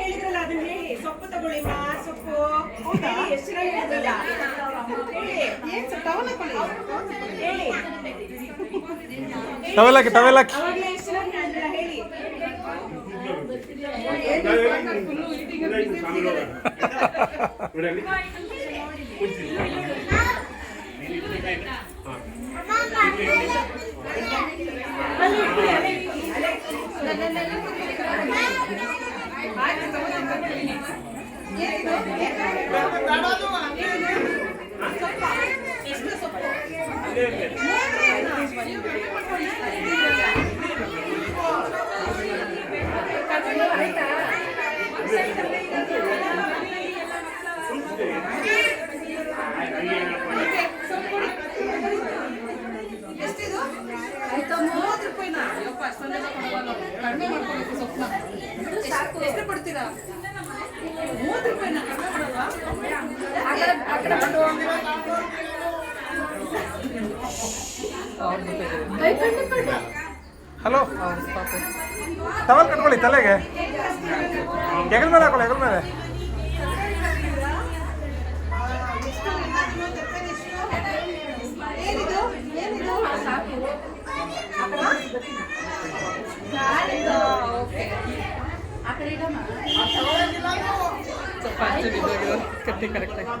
ಹೇಳಿದ್ರಲ್ಲ ಅದನ್ನ ಹೇಳಿ ಸೊಪ್ಪು ತಗೊಳ್ಳಿ ಮಾ ಸೊಪ್ಪು ಹೇಳಿ ಹೆಸರು ಹೇಳಿದ್ರಲ್ಲ ಹೇಳಿ ಹೇಳಿ ಟವೆಲ್ ಹಾಕಿ ಟವೆಲ್ ಹಾಕಿ ಅವಾಗಲೇ ಹೇಳಿದ್ರಲ್ಲ ಹೇಳಿ ಅಲ್ಲಿ ಕಡಿಮೆ ಮಾಡ್ಕೊಬೇಕು ಸ್ವಪ್ನ ಎಷ್ಟು ಕೊಡ್ತೀರಾ? ಹಲೋ. ಟವಲ್ ಕಟ್ಕೊಳ್ಳಿ ತಲೆಗೆ. ಹೆಗಲ ಮೇಲೆ ಹಾಕೊಳ್ಳಿ, ಹೆಗಲ ಮೇಲೆ. ಏನಿದು ಏನಿದು ಸಾಕು ಓಕೆ ಆ ಕಡೆ पाँच सौ रुपये करेक्ट है।